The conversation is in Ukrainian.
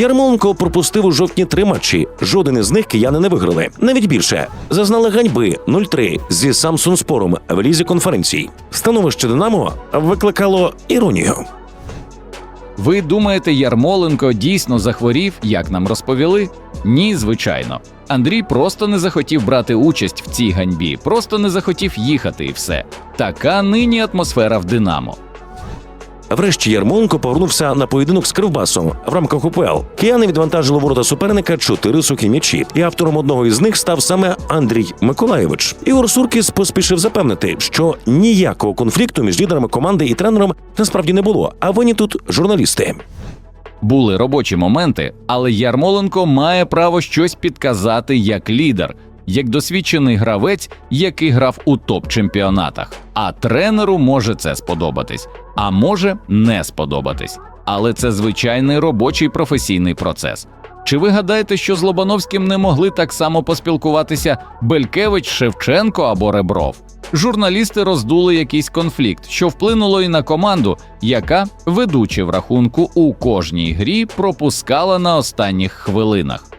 Ярмоленко пропустив у жовтні три матчі. Жоден із них кияни не виграли. Навіть більше зазнали ганьби 0-3 зі Самсунспором в лізі конференцій. Становище Динамо викликало іронію. Ви думаєте, Ярмоленко дійсно захворів, як нам розповіли? Ні, звичайно. Андрій просто не захотів брати участь в цій ганьбі, просто не захотів їхати і все. Така нині атмосфера в Динамо. Врешті Ярмоленко повернувся на поєдинок з Кривбасом в рамках УПЛ. Кияни відвантажили ворота суперника чотири сухі м'ячі, і автором одного із них став саме Андрій Миколаєвич. Ігор Суркіс поспішив запевнити, що ніякого конфлікту між лідерами команди і тренером насправді не було. А винні тут журналісти. Були робочі моменти, але Ярмоленко має право щось підказати як лідер, як досвідчений гравець, який грав у топ-чемпіонатах. А тренеру може це сподобатись, а може не сподобатись. Але це звичайний робочий професійний процес. Чи ви гадаєте, що з Лобановським не могли так само поспілкуватися Белькевич, Шевченко або Ребров? Журналісти роздули якийсь конфлікт, що вплинуло і на команду, яка, ведучи в рахунку у кожній грі, пропускала на останніх хвилинах.